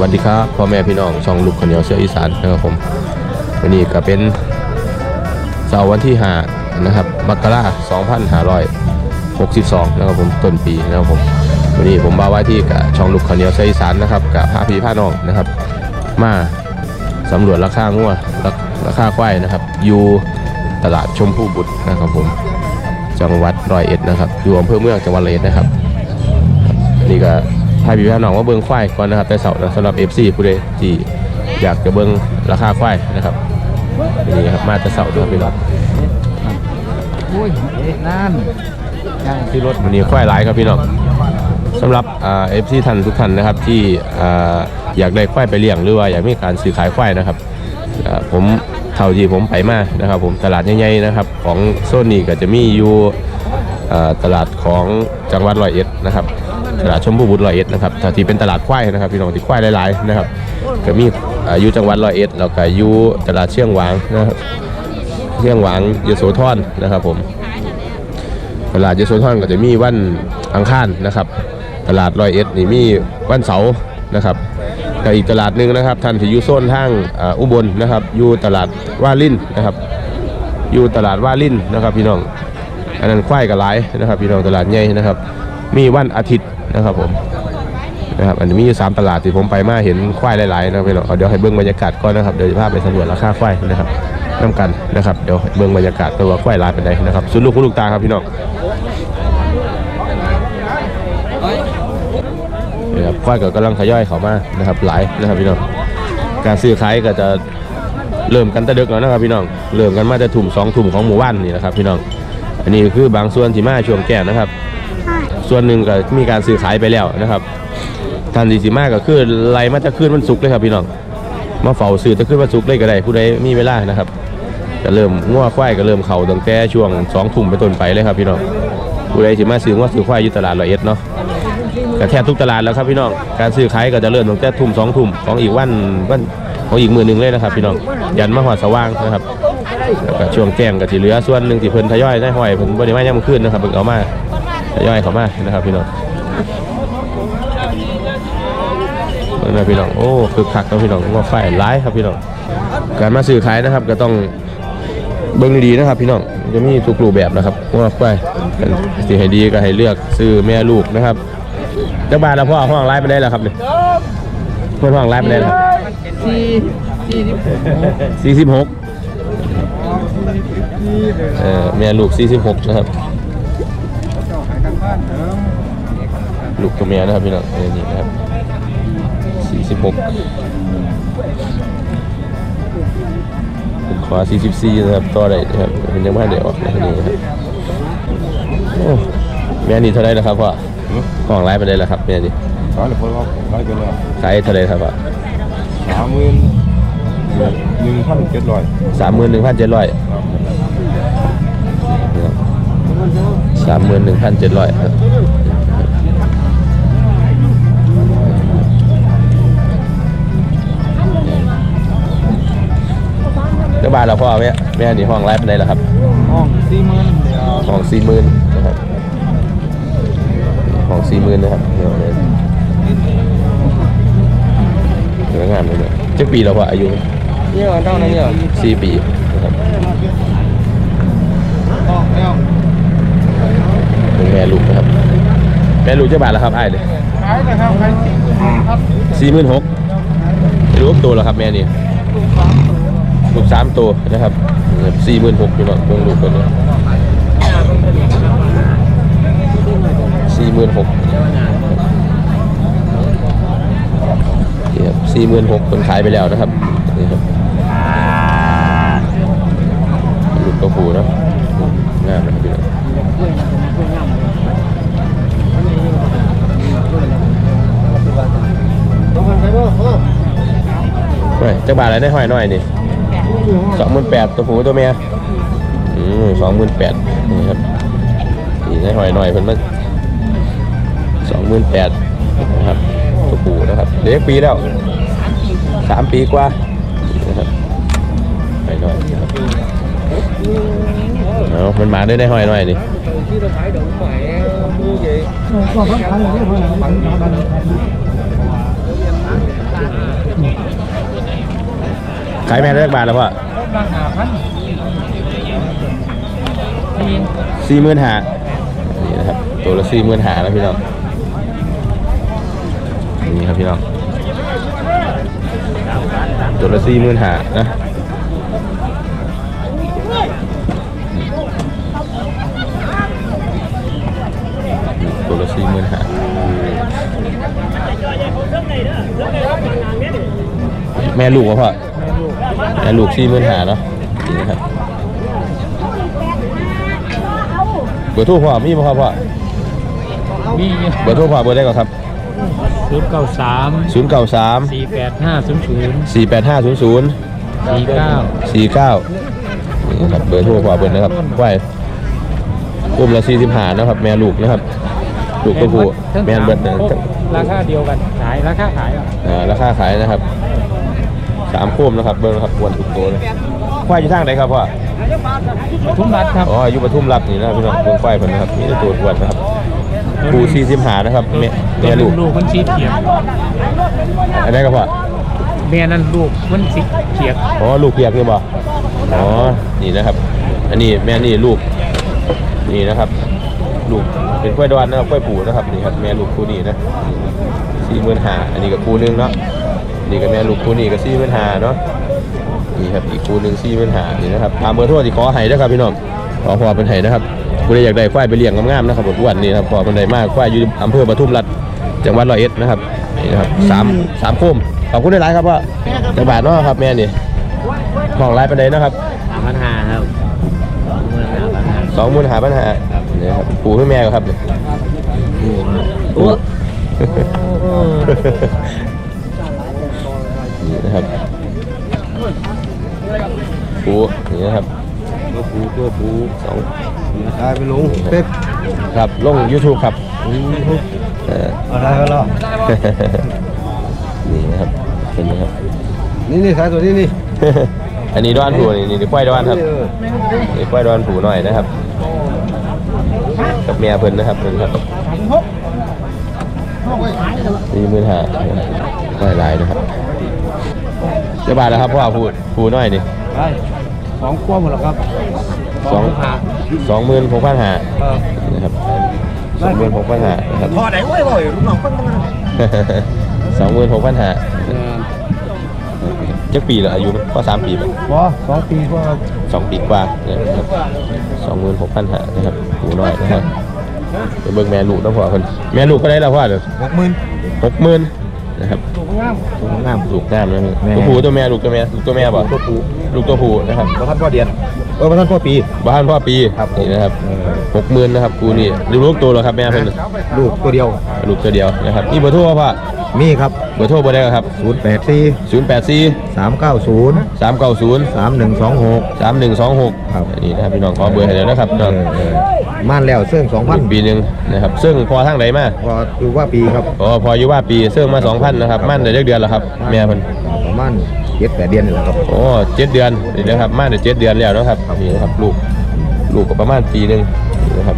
วัสดีครับพ่อแม่พี่น้องช่องลูกขาวเหนียวเสื้ออีสานนะครับผมวันนี้ก็เป็นเสาร์วันที่5นะครับมกราคม2562นะครับผมต้นปีนะครับผมวันนี้ผมมาไว้ที่กับช่องลูกขาวเหนียวเสื้ออีสานนะครับกับพาพี่พาน้องนะครับมาสำรวจราคางัวราราคาควายนะครับอยู่ตลาดชมพู่บุตรนะครับผมจังหวัดร้อยเอ็ดนะครับอยู่อำเภอเมืองจังหวัดร้อยเอ็ดนะครับนี่ก็ ให้พี่พี่น้องว่าเบิ้งควายก่อนนะครับแต่เสาร์นะสำหรับ FC ผู้ใดที่อยากจะเบิ้งราคาควายนะครับนี่ครับมาแต่เสาร์นะครับพี่น้องอุ้ยนั่นยังที่รถวันนี้ควายหลายครับพี่น้องสำหรับอ่า FC ท่านทุกท่านนะครับที่อ่าอยากได้ควายไปเลี้ยงหรือว่าอยากมีการซื้อขายควายนะครับอ่าผมเท่าที่ผมไปมานะครับ ผมตลาดใหญ่ๆนะครับของโซนนี้ก็จะมีอยู่อ่าตลาดของจังหวัดร้อยเอ็ดนะครับ ตลาดชมพูบุตรร้อยเอ็ดนะครับถ้าที่เป็นตลาดควายนะครับพี่น้องที่ควายหลายๆนะครับก็มีอ่าอยู่จังหวัดร้อยเอ็ดแล้วก็อยู่ตลาดเชียงหวางนะครับเชียงหวางยโสธรนะครับผมตลาดยโสธรก็จะมีวันอังคารนะครับตลาดร้อยเอ็ดนี่มีวันเสาร์นะครับแต่อีกตลาดหนึ่งนะครับท่านที่อยู่โซนทางอ่าอุบลนะครับอยู่ตลาดว่าลินนะครับอยู่ตลาดว่าลินนะครับพี่น้องอันนั้นควายกับหลายนะครับ พี่น้องตลาดใหญ่นะครับ มีวันอาทิตย์ นะครับผมนะครับอันนี้มีอยู่สามตลาดที่ผมไปมาเห็นควายหลายๆนะพี่น้องเดี๋ยวให้เบิ้งบรรยากาศก่อนนะครับเดี๋ยวจะพาไปสำรวจราคาควายนะครับน้ำกันนะครับเดี๋ยวเบิ้งบรรยากาศตัวว่าควายลายเป็นไงนะครับสุดลูกคุณลูกตาครับพี่น้องนี่ครับควายก็กำลังทยอยเขามานะครับหลายนะครับพี่น้องการซื้อขายก็จะเริ่มกันตะดึกแล้วนะครับพี่น้องเริ่มกันมาแต่ถุ่มสองถุ่มของหมู่บ้านนี่นะครับพี่น้องอันนี้คือบางส่วนที่มาช่วงแก่นะครับ ส่วนหนึ่งก็มีการซื้อขายไปแล้วนะครับท่านที่สิมาก็คือไล่มาจะขึ้นวันศุกร์เลยครับพี่น้องมาเฝ้าซื้อจะขึ้นวันศุกร์เลยก็ได้ผู้ใดมีเวลานะครับก็เริ่มง้อควายก็เริ่มเข่าตั้งแต่ช่วงสองทุ่มไปต้นไปเลยครับพี่น้องผู้ใดสิมาซื้อง้อซื้อควายอยู่ตลาดร้อยเอ็ดเนาะก็แทบทุกตลาดแล้วครับพี่น้องการซื้อขายก็จะเริ่มตั้งแต่ทุ่มสองทุ่มของอีกวันวันของอีกมือหนึ่งเลยนะครับพี่น้องยันมาหอดสว่างนะครับแล้วก็ช่วงแจ้งก็ที่เหลือส่วนหนึ่งที่เพิ่นทยอยได้ห้อยเพิ่นบริมาย่ำขึ้นนะครับเพิ่นเอามา ย่อยเข้ามานะครับพี่น้องเพิ่นะพี่น้อง โอ้คึกคักครับพี่น้องว่าไฟหลายครับพี่น้อง การมาซื้อขายนะครับ ก็ต้องเบิ่งดีๆนะครับ พี่น้อง จะมีทุกรูปแบบนะครับว่าไฟสิให้ดีก็ให้เลือกซื้อแม่ลูกนะครับเจ้าบ้านแล้วพ่อห้องไล่ไปได้แล้วครับเนี่ยเพื่อนห้องไล่ไปได้แล้วสี่สี่สิบหกเออแม่ลูกสี่สิบหกนะครับ ลูกตัวเมียนะครับพี่น้องเออนี่นะครับสี่สิบหกขวาสี่สิบสี่นะครับต่อได้นะครับเป็นยังไม่ได้ออกนะครับนี่นะครับโอ้แม่นี่เท่าไหรนะครับพ่อห้องไล่ไปได้แล้วครับแม่นี่ขายเลยพอขายกันแล้วขายเท่าไหรครับพ่อสามหมื่นหนึ่งพันเจ็ดร้อยสามหมื่นหนึ่งพันเจ็ดร้อย สามหมื่นหนึ่งพันเจ็ดร้อยครับเจ้าบ้านเราพ่อแม่แม่นี่ห้องไลฟ์เป็นไงล่ะครับ ห้องสี่หมื่นเดียวห้องสี่หมื่นนะครับห้องสี่หมื่นนะครับเดี๋ยวเลยสวยงามเลยเนี่ยเจ็ดปีแล้วพ่ออายุเยอะเท่านั้นเยอะสี่ปีนะครับ ม่ลูกนะครับ แม่ลูกเจ้าบาทแล้วครับไอ้เด้ขายนะครับขายสี่หมื่นครับสี่หมื่นหกรู้ตัวแล้วครับแม่นี่ลูกสามตัวนะครับสี่หมื่นหกอยู่เนาะเบิ่งลูกตัวนี้สี่หมื่นหกทีครับสี่หมื่นหกคนขายไปแล้วนะครับนี่ครับ จ้าบาทอะไรได้ห้อยน้อยนี่สองหมื่นแปดตัวผู้ตัวเมียอืมสองหมื่นแปดนี่ครับนี่ได้ห้อยน้อยเพิ่นมาสองหมื่นแปดนะครับตัวผู้นะครับเด็กปีแล้วสามปีกว่านะครับห้อยน้อยนะครับเอามันมาได้ได้ห้อยน้อยนี่ที่เราขายดอกไม้มือใหญ่ก็พักผ่อนเลยพักผ่อน ขายแม่ได้บาทแล้วพ่อราคาพันสี่หมื่นหานี่นะครับตัวละสี่หมื่นหาแล้วพี่น้องนี่ครับพี่น้องตัวละสี่หมื่นหานะตัวละสี่หมื่นหาแม่ลูกวะพ่อ แม่ลูกสี่หมื่นหาเนาะนี่นะครับเบอร์โทรพ่อมีบ่ครับพ่อมีเบอร์โทรพ่อเบอร์ได้ก่อนครับศูนย์เก้าสาม0 9 3สี่แปดห้าศูนย์ศูนย์4 8 5 0 0สี่เก้า4 9นี่ครับเบอร์โทรพ่อเบอร์นะครับไว้อุ้มละ45นะครับ แม่ลูกนะครับลูกตัวผู้แม่นเบิดนะราคาเดียวกันขายราคาขายอะอ่าราคาขายนะครับ สามโคมนะครับเบอร์นะครับอ้วนทุกตัวเลยควายอยู่ทางไหนครับพ่อทุนบัตรครับอ๋ออยู่ปทุมรักนี่นะครับพี่น้องเบิ่งควายเพิ่นนะครับมีแต่ตัวอ้วนนะครับผู้45นะครับแม่แม่ลูกลูกมันสีเขียวอันนี้ครับพ่อแม่นั่นลูกมันสีเขียวอ๋อลูกเปียกนี่บ่อ๋อนี่นะครับ อันนี้แม่นี่ลูกนี่นะครับลูกเป็นกล้วยดอนนะครับกล้วยปู่นะครับนี่ครับแม่ลูกคู่นี้นะสี่หมื่นหาอันนี้กับคู่หนึงเนาะ นี่กับแม่ลูกคู่นี้ก็สี่หมื่นหาเนาะนี่ครับอีกคู่หนึงสี่หมื่นหานี่นะครับตามเบอร์โทรที่ขอให้นะครับพี่น้องขอพอเป็นให้นะครับผู้ใดอยากได้ควายไปเลี้ยงงามๆนะครับอ้วนๆนี่นะครับพอเป็นใดมากควายอยู่อำเภอปทุมรัฐจังหวัดร้อยเอ็ดนะครับนี่นะครับสามสามโคมขอบคุณได้หลายครับว่าจังบาทเนาะครับแม่นี่ห้องไลน์ไปไหนใดเนาะครับสามพันห้าครับเมื่อสามพันห้าสองหมื่นหาปัญหาเนี่ยครับปู่ให้แม่ครับเนี่ยโอ้ นี่นะครับปู่นี่นะครับตัวปูตัวปูสองได้ไปลงเป๊ปครับลง YouTube ครับเอออะไรกันล่ะนี่นะครับเป็นนะครับนี่นี่สายตัวนี้นี่อันนี้ดอนผูนี่นี่นี่ควายดอนครับนี่ควายดอนผูหน่อยนะครับกับเมียเพิ่นนะครับเพิ่นครับสี่หมื่นห้าควายหลายนะครับเจ้าบาทแล้วครับพ่อผูผูหน่อยนี่ได้สองขั้วหมดแล้วครับสองสองหมื่นหกพันห้านะครับสองหมื่นหกพันห้านะครับพอไหนเว้ยบ่อยลูกน้องเพิ่งมาสองหมื่นหกพันห้าจักปีเหรออายุมันก็สามปีมั้ยพอสองปีก็สองปีกว่านะครับสองหมื่นหกพันห้านะครับหูน้อยนะครับไปเบิ่งแม่ลูกต้องพอคนแม่ลูกก็ได้แล้วพ่อเดี๋ยวหกหมื่นหกหมื่น นะครับถูกงามถูกงามลูกงามนะแม่ตัวผู้ตัวแม่ลูกตัวแม่ลูกตัวแม่บ่ตัวปูลูกตัวผู้นะครับประทันพ่อเดียน เออประทันพ่อปีบ้านพ่อปีครับผม นี่นะครับเออหกหมื่นนะครับกูนี่ลูกลูกตัวเหรอครับแม่เพิ่นลูกตัวเดียวลูกตัวเดียวนะครับนี่เบอร์โทรพ่อมีครับเบอร์โทรเบอร์ใดครับศูนย์แปดสี่ศูนย์แปดสี่สามเก้าศูนย์สามเก้าศูนย์สามหนึ่งสองหกสามหนึ่งสองหกครับนี่นะครับพี่น้องขอเบอร์ให้แล้วนะครับพี่เอน้องอเออม่านแล้วเสื่องสองพันอีกปีหนึ่งนะครับซึ่งพอทางไหนมาพอดูว่าปีครับอ๋อพออยู่ว่าปีซึ่งมาสองพันนะครับมั่นได้เดือนแล้วครับแม่เพิ่นประมาณ เจ็ดแปดเดือนนี่แหละครับ โอ้เจ็ดเดือนนี่นะครับมั่นได้เจ็ดเดือนแล้วนะครับนี่นะครับลูกลูกก็ประมาณปีหนึ่งนี่นะครับ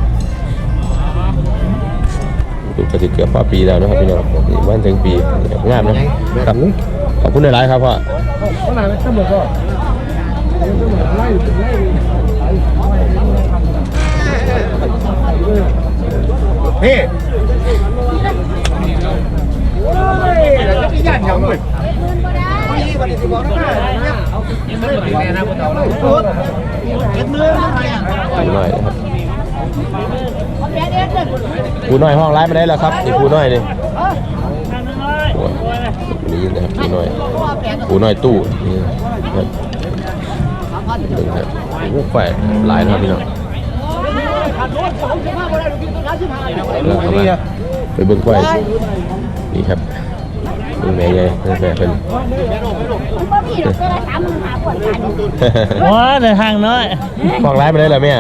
ลูกก็จะเกือบพอปีแล้วนะครับพี่น้องนี่วันถึงปีนี่ครับงามนะครับขอบคุณหลายๆครับพ่อพี่ ปูน้อยนะครับปูน้อยห้องไร้มาได้แล้วครับนี่ปูน้อยนี่โอ้ยนี่นะครับปูน้อยปูน้อยตู้นี่ครับเบิ่งครับโอ้โหไฟหลายนะครับพี่น้องเข้ามาไปเบิ่งไฟนี่ครับ เบิ่งแม่ใหญ่แม่เพิ่นว้าแต่ทางน้อยห้องไร้มาได้แล้วแม่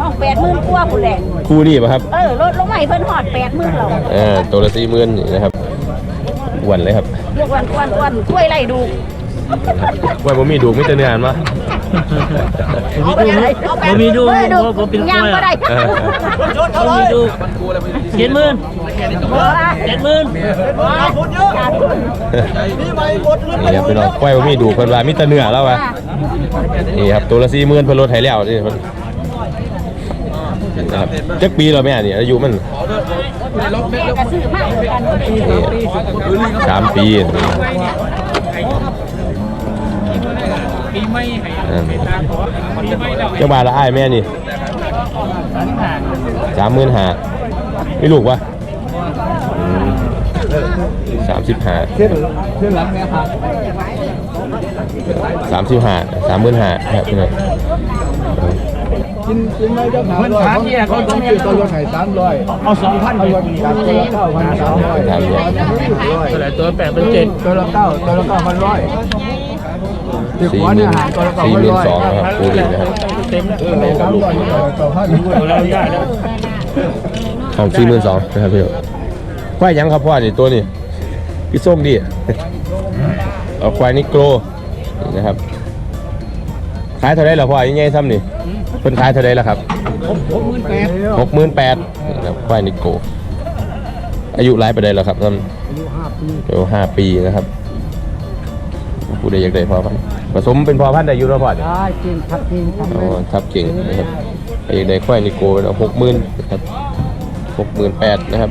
ห้องแปดหมื่นกว่าคุณแหละคู่นี่ป่ะครับ เออลดลงมาให้เพิ่นหอดแปดหมื่นเราเออตัวละสี่หมื่นนี่นะครับอ้วนเลยครับเรียกวันวันวันกล้วยไล่ดูอ้วนผมมีดูกไม่เจอเนื้ออันวะเอาไปอะไรเอาไปบ่มีดูเออบ่บ่เป็นกล้วยยางก็ได้เออเขามีดู เจ็ดหมื่นบ่ละเจ็ดหมื่นยขาดทุนนี่ครับพี่น้องควายมีดูเพิ่นว่ามีแต่เนื้อแล้ววะนี่ครับตัวละ40,000เพิ่นลดให้แล้วนี่เพิ่นนะครับจักปีแล้วแม่นี่อายุมันแม่ก็ซื้อมาเหมือนกันสามปีปีไม่ให้อ่าปีไม่ดอกเจ้าบาทละอ้ายแม่นี่สามหมื่นห้าไม่ลูกวะ สามสิบห้าเส้นเส้นหลังเนี่ยครับสามสิบห้าสามหมื่นห้าครับพี่น้องกินกินไม่เจ้าสามร้อยเขาต้องซื้อตัวรถไถสามร้อยเอาสองพันเอารถจากตัวละเก้าพันสามร้อยสามร้อยเท่าไหร่ตัวแปดเป็นเจ็ดตัวละเก้าตัวละเก้าพันร้อยสี่หมื่นสี่หมื่นสองนะครับคูณนะครับเต็มแล้วเออสามร้อยต่อพันเอาแล้วได้แล้วของสี่หมื่นสองนะครับพี่น้อง ควายยังครับพ่อนี่ตัวนี้พี่ส้มดิ เอาควายนิโกรนี่นะครับ ขายเท่าไรล่ะพ่อยังไงซ้ำนี่เพิ่นขายเท่าไรล่ะครับหกหมื่นแปดหกหมื่นแปดนะครับควายนิโกอายุหลายไปได้แล้วครับท่านอายุห้าปีนะครับผู้ใดอยากได้พอพันธุ์ผสมเป็นพอพันธุ์ได้อายุแล้วพอเนี่ย ได้กินทักกินทักอ๋อทับเก่งนะครับใครอยากได้ควายนิโกเอาหกหมื่นนะครับหกหมื่นแปดนะครับ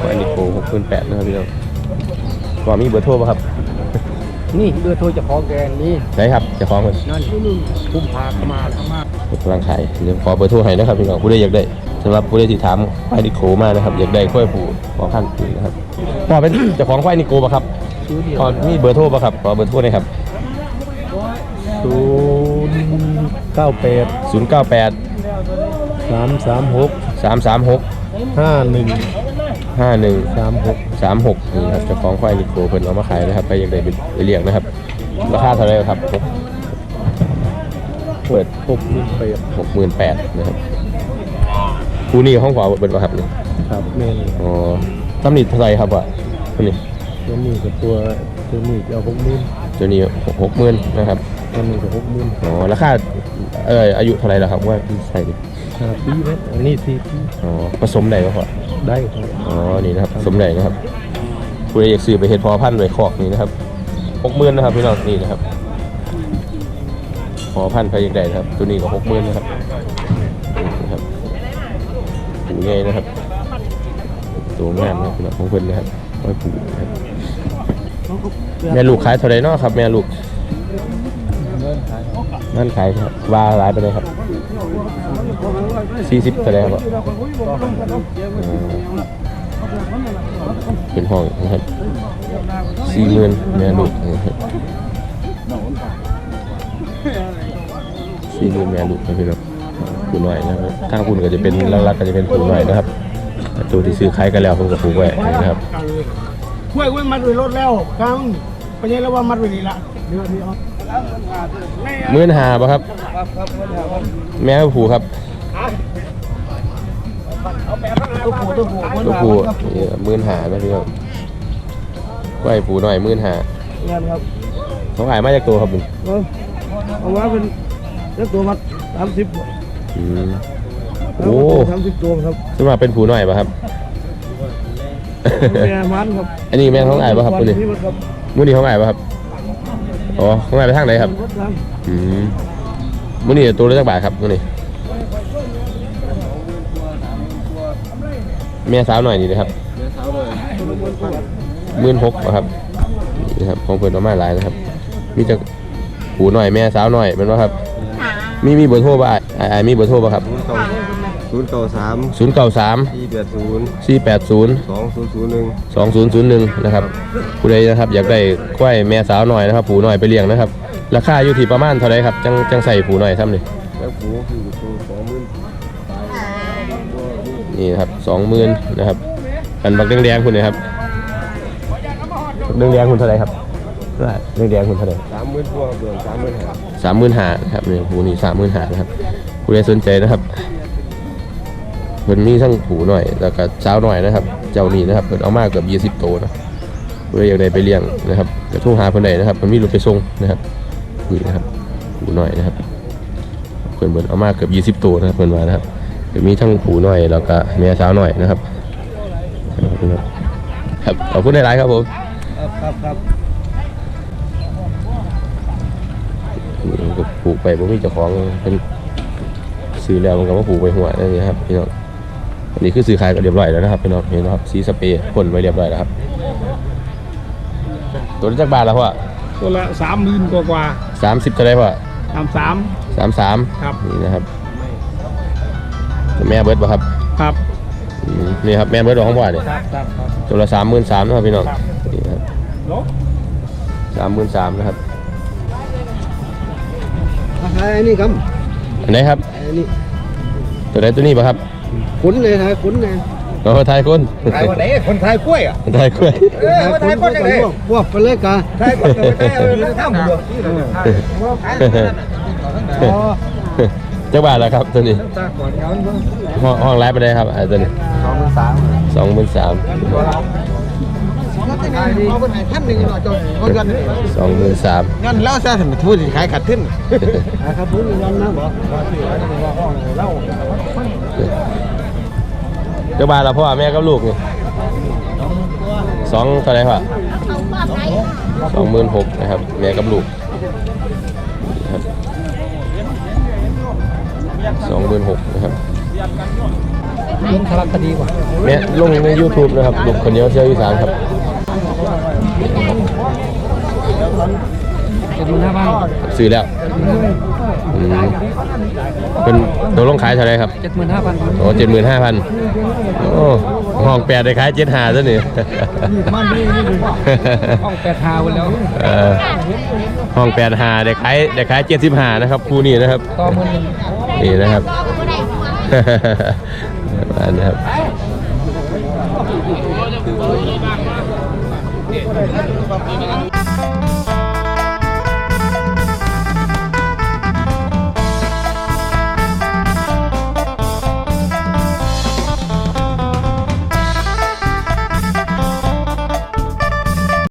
ควายนิโกหกหมื่นแปดนะครับพี่น้องก็มีเบอร์โทรป่ะครับ นี่เบอร์โทรจะขอแกนนี่ได้ครับเจะฟ้าของมันนั่นคุ้มพาเข้ามาเข้ามากำลังขายเดี๋ยวขอเบอร์โทรให้นะครับพี่น้องผู้ใดอยากได้สำหรับผู้ใดที่ถามควายนิโกมานะครับอยากได้ควายผูขอขั้นนี้นะครับพ่อเป็นเจ้าของควายนิโกป่ะครับ ซื้อเดียวพ่อมีเบอร์โทรป่ะครับ ขอเบอร์โทรหน่อยครับ ศูนย์เก้าแปดศูนย์เก้าแปดสามสามหกสามสามหกห้าหนึ่งห้าหนึ่งสามหกสามหกนี่ครับเจ้าของควายนิโกเพิ่นเอามาขายนะครับใครอยากได้ไปเลี้ยงนะครับ ราคาเท่าไหรครับเปิดหกหมื่นแปดหกหมื่นแปดนะครับผู้นี้ห้องขวาเป็นป่ะครับนี่ครับแม่นอ๋อตำหนิเท่าไหรครับวะตัวนี้ ตัวนี้กับตัวตัวนี้จะเอาหกหมื่นตัวนี้หกหมื่นนะครับตัวนี้กับหกหมื่นอ๋อราคาเอออายุเท่าไหรแล้วครับว่าใส่ดิห้าปีไหมอันนี้สี่ปีอ๋อผสมได้ป่ะพ่อได้ครับอ๋อนี่นะครับผสมได้นะครับผู้ใดอยากซื้อไปเฮ็ดพอพันธุ์ไว้คอกนี่นะครับหกหมื่นนะครับพี่น้องนี่นะครับพอพันธุ์ใครอยากได้นะครับ ตัวนี้ก็หกหมื่นนะครับนี่นะครับผูใหญ่นะครับตัวงามนะครับพี่น้องของเพิ่นนะครับไว้ผูนะครับ แม่ลูกขายเท่าไหรเนาะครับ แม่ลูกนั่นขายครับว่าหลายไปเลยครับสี่สิบเท่าไหรครับเป็นห้องนะครับสี่หมื่นแม่ลูกสี่หมื่นแม่ลูกนะพี่น้องผู้น้อยนะครับทางคุณก็จะเป็นลักๆก็จะเป็นผู้น้อยนะครับตัวที่ซื้อขายกันแล้วผมก็ผูกไว้นะครับ ห้วยห้วยมัดไว้รถแล้วกลางไปยังแล้วว่ามัดไว้นี่ละเดือนนี้เอาหมื่นหาป่ะครับ แม่ผูครับตัวผูตัวผูตัวผูมื่นหานะพี่น้องไว้ผูหน้อยมื่นหาเงินครับเขาขายมาจากตัวครับมเออเอาว่าเป็นเล็กตัวมัดสามสิบโอ้สามสิบตัวครับสมมาเป็นผูหน้อยป่ะครับ แม่มันครับอันนี้แม่ท้องไอ้ป่ะครับตัวนี้ครับมื้อนี้ท้องไอ้ป่ะครับอ๋อท้องไอ้ไปทางไหนครับอืมมื้อนี้ตัวละจักบาทครับมื้อนี้แม่สาวหน่อยนี่นะครับหมื่นหกครับนี่ครับของเพิ่นเอามาหลายนะครับ มีจักหูหน่อยแม่สาวหน่อยเป็นว่าครับ มีมีเบอร์โทรป่ะไอ้ไอ้มีเบอร์โทรป่ะครับ ศูนย์เก้าสามศูนย์เก้าสามสี่แปดศูนย์สี่แปดศูนย์สองศูนย์ศูนย์หนึ่งสองศูนย์ศูนย์หนึ่งนะครับผู้ใดนะครับอยากได้ควายแม่สาวหน่อยนะครับ ผูหน่อยไปเลี้ยงนะครับ ราคาอยู่ที่ประมาณเท่าไหรครับจังจังใส่ผูหน่อยซ้ำนี่แล้วผูคือตัวสองหมื่นนี่นะครับสองหมื่นนะครับอันบักแดงๆคุณนะครับบักแดงๆคุณเท่าไหรครับแดงแดงๆคุณเท่าไหร สามหมื่นพวงเดือนสามหมื่นห้าสามหมื่นห้าครับนี่ผูนี่สามหมื่นห้านะครับผู้ใดสนใจนะครับ เพิ่นมีทั้งผูหน่อย แล้วก็สาวหน่อยนะครับ เจ้านี่นะครับเพิ่นเอามาเกือบยี่สิบโตวนะผู้ใดอยากได้ไปเลี้ยงนะครับก็โทรหาเพิ่นได้นะครับเพิ่นมีรถไปส่งนะครับนี่นะครับผูน้อยนะครับเพิ่นเบิ่นเอามาเกือบ20ตัวนะครับเพิ่นว่านะครับจะมีทั้งผูน้อยแล้วก็แม่สาวน้อยนะครับครับขอบคุณหลายๆครับผมครับครับครับนี่ก็ปลูกไปผมมีเจ้าของเป็นซื้อแล้วมันก็มาปลูกไปหัวนั่นนี่ครับพี่น้อง อันนี้คือซื้อขายก็เรียบร้อยแล้วนะครับพี่น้องเห็นไหมครับสีสเปรย์พ่นไว้เรียบร้อยแล้วครับ ตัวนี้จักบาทแล้วพ่อตัวละสามหมื่นกว่ากว่าสามสิบเท่าไหรพ่อสามสามสามสามครับนี่นะครับ แม่เบิร์ดป่ะครับครับอืมนี่ครับแม่เบิร์ดของพ่อเนี่ยครับครับครับตัวละสามหมื่นสามนะครับพี่น้องครับนี่ครับลบสามหมื่นสามนะครับไอ้นี่ครับอันไหนครับไอ้นี่ตัวไหนตัวนี้ป่ะครับ ขุนเลยทายขุนเลยเราไทยคนทายวันไหนคนทายกล้วยอะไทยกล้วยเออคนทายคนยังไงพวกไปเลยกะทายคนทายเออทำเดือดจักบาทแล้วครับตัวนี้ห้องห้องไลฟ์ไปได้ครับอ่าตัวนี้สองพันสามสองหมื่นสามเอาคนไหนท่านหนึ่งหน่อยจนคนกันสองหมื่นสามงั้นแล้วซะถึงทูดขายขัดขึ้นครับผมยันนะบอก จักบาทแล้วพ่อแม่กับลูกนี่สองเท่าไหรพ่อเอาบ้านไหนสองหมื่นหกนะครับ แม่กับลูกนะครับสองหมื่นหกนะครับเรื่องคารคดีกว่าแม่ลงใน YouTube นะครับลูกคนเดียวเที่ยวอีสานครับ ซื้อแล้วอืมเป็นตัวลงขายเท่าไหรครับ เจ็ดหมื่นห้าพันโอ้เจ็ดหมื่นห้าพันโอ้ห้องแปดได้ขายเจ็ดหาซะนี่มันนี่นี่ห้องแปดหาวันแล้ว เออห้องแปดหาได้ขายได้ขายเจ็ดสิบหานะครับคู่นี้นะครับ ต่อมือหนึ่งนี่นะครับก็ได้หัวประมาณนะครับเ